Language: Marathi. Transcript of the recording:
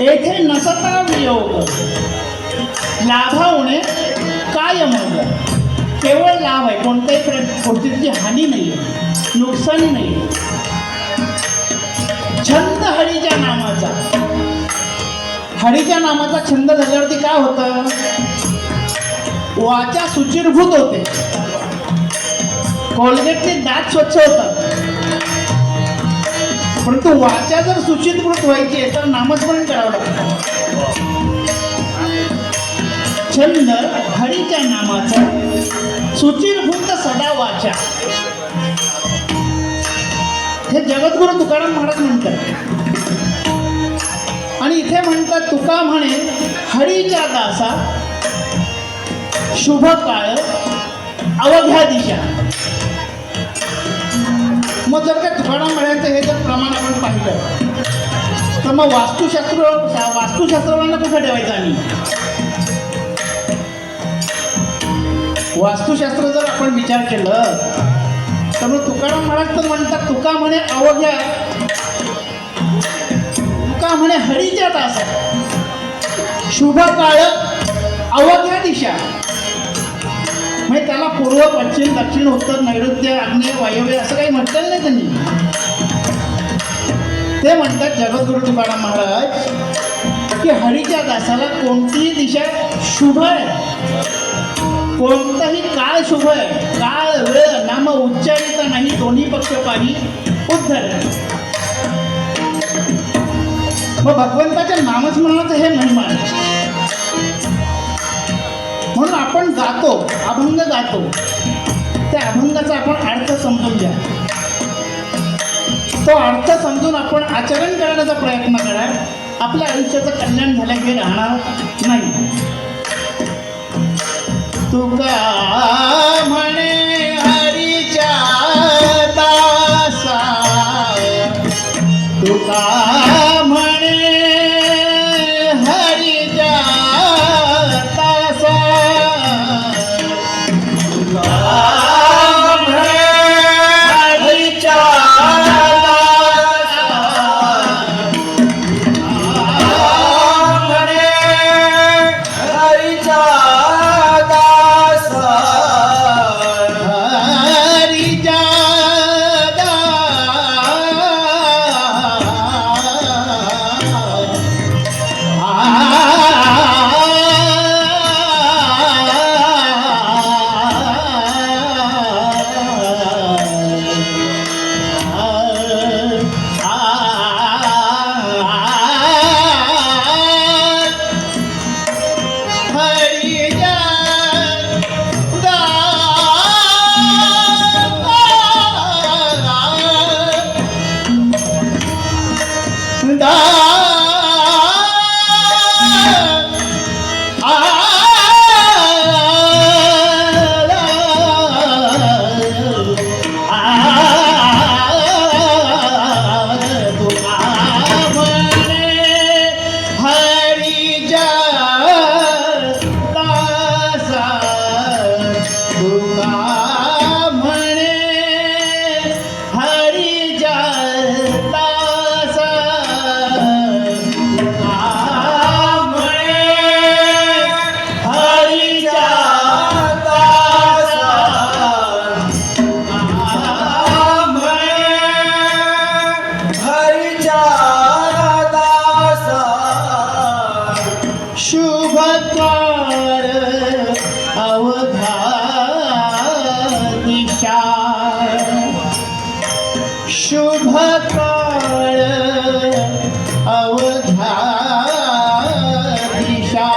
येथे नसता वियोग लाभावणे काय मग केवळ लाभ आहे. कोणत्याही प्र कोणतीची हानी नाही आहे नुकसानी नाही आहे. छंद हरीच्या नामाचा. हरीच्या नामाचा छंद झाल्यावरती काय होतं? वाचा सुचिरभूत होते. कोलगेटने दात स्वच्छ होतात. परंतु वाचा जर सुचितभूत व्हायची तर नामस्मरण करावं लागतं. छंद हरीच्या नामाचा सुचिरभूत सदा वाचा. हे जगद्गुरु तुकाराम महाराज म्हणतात. आणि इथे म्हणतात तुका म्हणे हरीच्या दासा शुभ काळ अवघ्या दिशा. मग जर का तुकाराम मिळायचं हे जर प्रमाण आपण पाहिलं तर मग वास्तुशास्त्र वास्तुशास्त्राला कसं ठेवायचं आम्ही? वास्तुशास्त्र जर आपण विचार केलं तर मग तुकाराम महाराज तर म्हणतात तुका म्हणे अवघ्या. तुका म्हणे हरीच्या तास शुभ काळ अवघ्या दिशा. म्हणजे त्याला पूर्व पश्चिम दक्षिण उत्तर नैऋत्य आग्नेय वायव्य असं काही म्हटलं नाही त्यांनी. ते म्हणतात जगद्गुरु तुकाराम महाराज की हरीच्या दासाला कोणतीही दिशा शुभ आहे. कोणताही काळ शुभ आहे. काळ वेळ नाम उच्चारित नाही दोन्ही पक्ष पाही उद्धर मग भगवंताच्या नामस्मरणाचं हे महिमा आहे. म्हणून आपण गातो अभंग गातो. त्या अभंगाचा आपण अर्थ समजून घ्या. तो अर्थ समजून आपण आचरण करण्याचा प्रयत्न करा आपल्या आयुष्याचं कल्याण झालं हे राहणार नाही. तुका म्हणे तुका म्हणे हरीच्या दिशा शुभ काळ अवघा दिशा